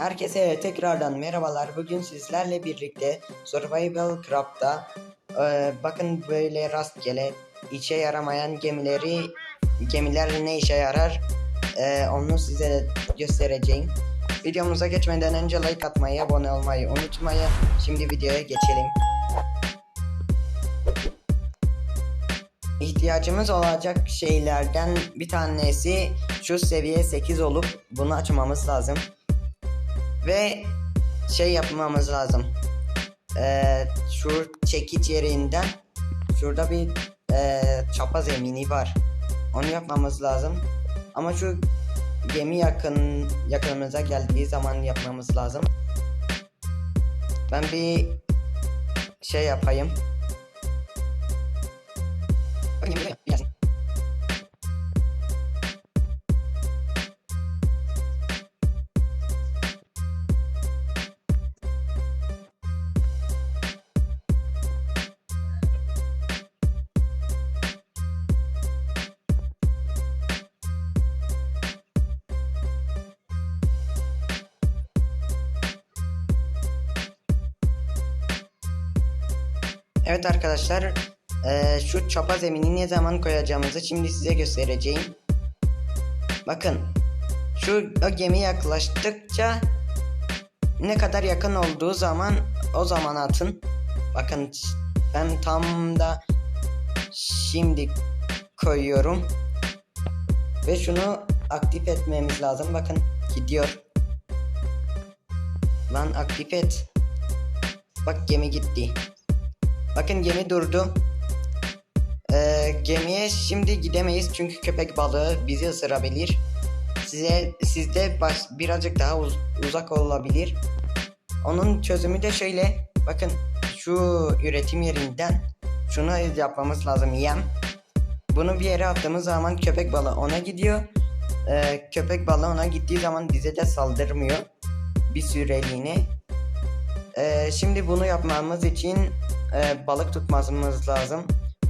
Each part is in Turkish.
Herkese tekrardan merhabalar. Bugün sizlerle birlikte Survival Craft'ta e, bakın böyle rastgele işe yaramayan gemileri gemiler ne işe yarar e, onu size göstereceğim. Videomuza geçmeden önce like atmayı, abone olmayı unutmayın. Şimdi videoya geçelim. İhtiyacımız olacak şeylerden bir tanesi şu seviye 8 olup bunu açmamız lazım. Ve şey yapmamız lazım. Ee, şu çekiç yerinden şurada bir ee, çapa zemini var. Onu yapmamız lazım. Ama şu gemi yakın yakınımıza geldiği zaman yapmamız lazım. Ben bir şey yapayım. Bakın Evet arkadaşlar eee, şu çapa zemini ne zaman koyacağımızı şimdi size göstereceğim. Bakın şu gemi yaklaştıkça ne kadar yakın olduğu zaman o zaman atın. Bakın ben tam da şimdi koyuyorum. Ve şunu aktif etmemiz lazım. Bakın gidiyor. Lan aktif et. Bak gemi gitti. Bakın gemi durdu. Ee, gemiye şimdi gidemeyiz çünkü köpek balığı bizi ısırabilir. Size sizde baş, birazcık daha uz- uzak olabilir. Onun çözümü de şöyle. Bakın şu üretim yerinden şunu yapmamız lazım yem. Bunu bir yere attığımız zaman köpek balığı ona gidiyor. Ee, köpek balığı ona gittiği zaman bize de saldırmıyor. Bir süreliğine. Ee, şimdi bunu yapmamız için e, balık tutmamız lazım.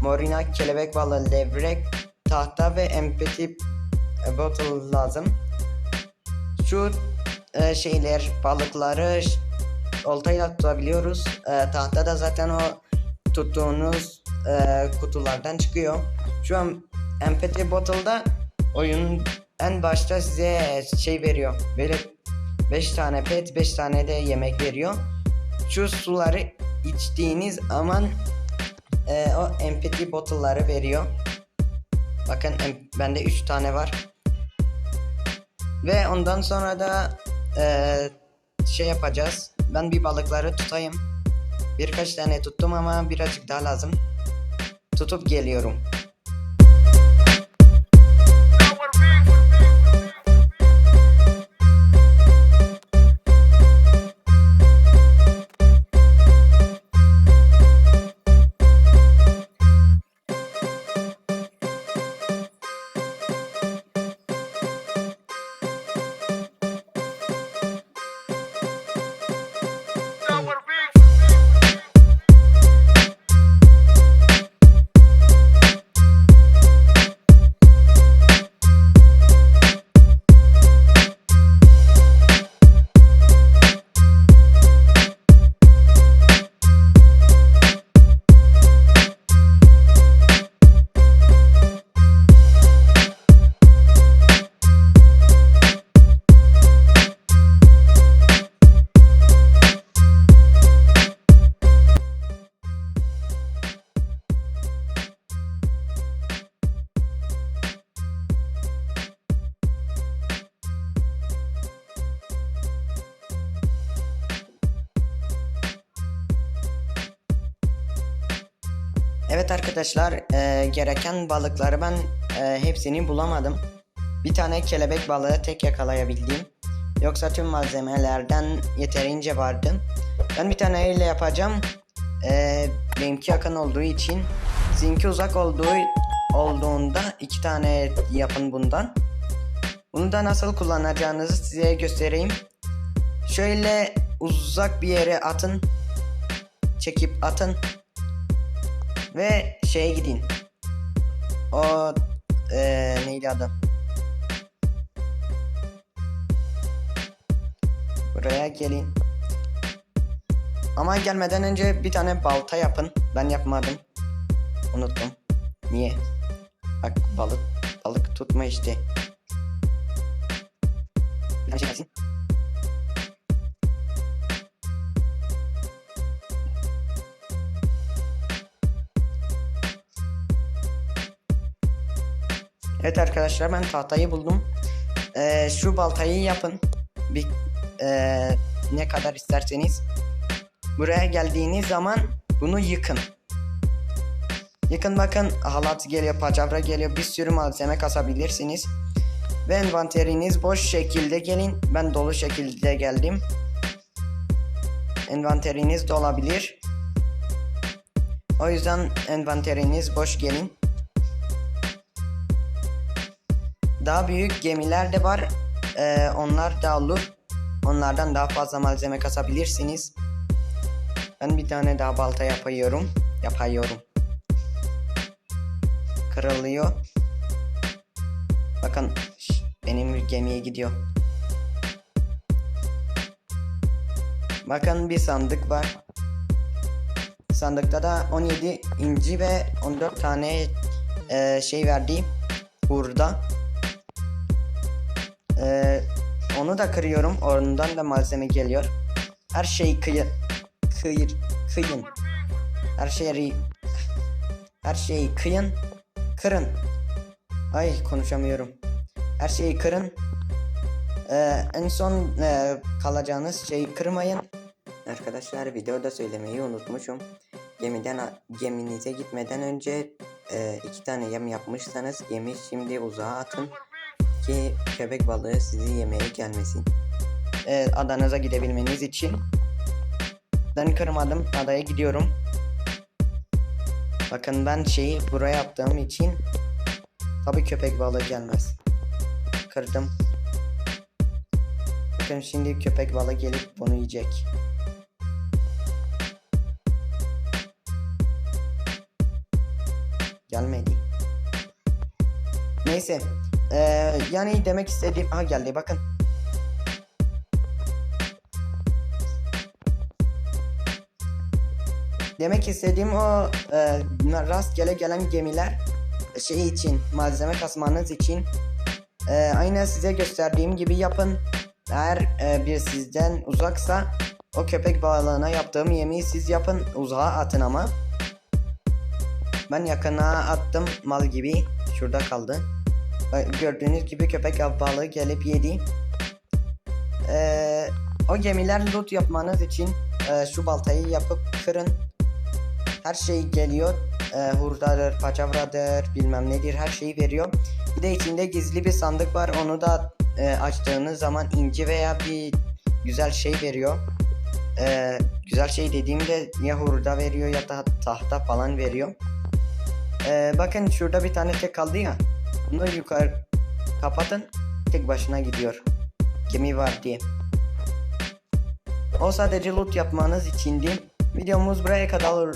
Morina, kelebek balığı, levrek, tahta ve empati e, bottle lazım. Şu e, şeyler balıkları oltayla tutabiliyoruz. E, tahta da zaten o tuttuğunuz e, kutulardan çıkıyor. Şu an empati bottle'da oyunun en başta size şey veriyor. Böyle 5 tane pet, 5 tane de yemek veriyor. Şu suları içtiğiniz zaman e, o empty bottle'ları veriyor. Bakın bende 3 tane var. Ve ondan sonra da e, şey yapacağız. Ben bir balıkları tutayım. Birkaç tane tuttum ama birazcık daha lazım. Tutup geliyorum. Evet arkadaşlar e, gereken balıkları ben e, hepsini bulamadım. Bir tane kelebek balığı tek yakalayabildim. Yoksa tüm malzemelerden yeterince vardı. Ben bir tane öyle yapacağım. E, benimki yakın olduğu için. Sizinki uzak olduğu olduğunda iki tane yapın bundan. Bunu da nasıl kullanacağınızı size göstereyim. Şöyle uzak bir yere atın. Çekip atın ve şeye gidin. O eee neydi adı? Buraya gelin. Ama gelmeden önce bir tane balta yapın. Ben yapmadım. Unuttum. Niye? Bak balık balık tutma işte. Şey gelsin. Evet arkadaşlar ben tahtayı buldum. Ee, şu baltayı yapın. Bir ee, ne kadar isterseniz. Buraya geldiğiniz zaman bunu yıkın. Yıkın bakın halat geliyor, pacavra geliyor, bir sürü malzeme kasabilirsiniz. Ve envanteriniz boş şekilde gelin. Ben dolu şekilde geldim. Envanteriniz de olabilir. O yüzden envanteriniz boş gelin. Daha büyük gemiler de var. Ee, onlar da olur. Onlardan daha fazla malzeme kasabilirsiniz. Ben bir tane daha balta yapıyorum. Yapıyorum. Kırılıyor. Bakın benim gemiye gidiyor. Bakın bir sandık var. Sandıkta da 17 inci ve 14 tane e, şey verdi. Hurda. E, onu da kırıyorum. Oradan da malzeme geliyor. Her şey kıyı kıyır kıyın. Her şeyi her şeyi kıyın. Kırın. Ay konuşamıyorum. Her şeyi kırın. Ee, en son e, kalacağınız şeyi kırmayın. Arkadaşlar videoda söylemeyi unutmuşum. Gemiden geminize gitmeden önce e, iki tane yem yapmışsanız gemi şimdi uzağa atın ki köpek balığı sizi yemeye gelmesin. E, adanıza gidebilmeniz için. Ben kırmadım adaya gidiyorum. Bakın ben şeyi buraya yaptığım için tabii köpek balığı gelmez. Kırdım. Bakın şimdi köpek balığı gelip bunu yiyecek. Gelmedi. Neyse. Ee, yani demek istediğim... Ha geldi bakın. Demek istediğim o e, rastgele gelen gemiler şey için malzeme kasmanız için e, aynen size gösterdiğim gibi yapın. Eğer e, bir sizden uzaksa o köpek balığına yaptığım yemeği siz yapın uzağa atın ama. Ben yakına attım mal gibi şurada kaldı. Gördüğünüz gibi köpek balığı gelip yedi. E, o gemiler loot yapmanız için e, şu baltayı yapıp kırın her şey geliyor. E, hurdadır, paçavradır, bilmem nedir her şeyi veriyor. Bir de içinde gizli bir sandık var. Onu da e, açtığınız zaman inci veya bir güzel şey veriyor. E, güzel şey dediğimde ya hurda veriyor ya da tahta falan veriyor. E, bakın şurada bir tane tek kaldı ya. Bunu yukarı kapatın. Tek başına gidiyor. Gemi var diye. O sadece loot yapmanız içindi. Videomuz buraya kadar olur.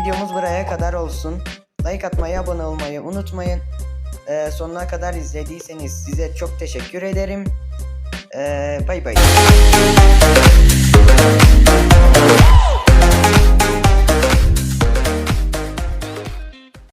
Videomuz buraya kadar olsun. Like atmayı, abone olmayı unutmayın. Ee, sonuna kadar izlediyseniz size çok teşekkür ederim. Ee, bay bay.